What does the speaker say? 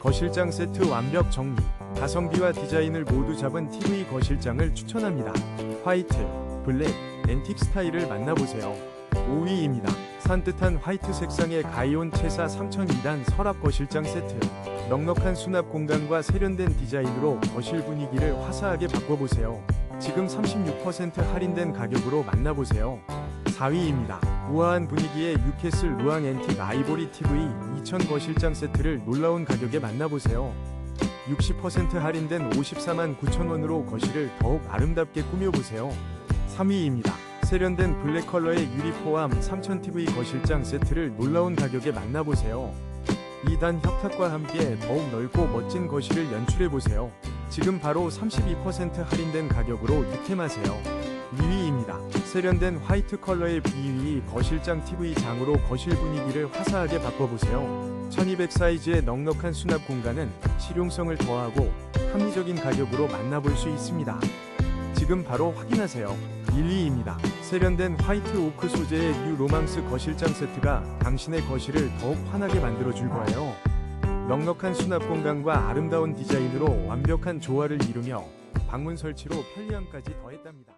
거실장 세트 완벽 정리. 가성비와 디자인을 모두 잡은 TV 거실장을 추천합니다. 화이트, 블랙, 앤틱 스타일을 만나보세요. 5위입니다. 산뜻한 화이트 색상의 가이온 채사 3002단 서랍 거실장 세트. 넉넉한 수납 공간과 세련된 디자인으로 거실 분위기를 화사하게 바꿔보세요. 지금 36% 할인된 가격으로 만나보세요. 4위입니다. 우아한 분위기의 유캐슬 루앙 앤틱 아이보리 TV 2000 거실장 세트를 놀라운 가격에 만나보세요. 60% 할인된 54만 9천원으로 거실을 더욱 아름답게 꾸며보세요. 3위입니다. 세련된 블랙 컬러의 유리 포함 3000TV 거실장 세트를 놀라운 가격에 만나보세요. 2단 협탁과 함께 더욱 넓고 멋진 거실을 연출해보세요. 지금 바로 32% 할인된 가격으로 득템하세요. 2위입니다. 세련된 화이트 컬러의 B2 거실장 TV 장으로 거실 분위기를 화사하게 바꿔보세요. 1200 사이즈의 넉넉한 수납 공간은 실용성을 더하고 합리적인 가격으로 만나볼 수 있습니다. 지금 바로 확인하세요. 1위입니다. 세련된 화이트 오크 소재의 뉴 로망스 거실장 세트가 당신의 거실을 더욱 환하게 만들어줄 거예요. 넉넉한 수납 공간과 아름다운 디자인으로 완벽한 조화를 이루며 방문 설치로 편리함까지 더했답니다.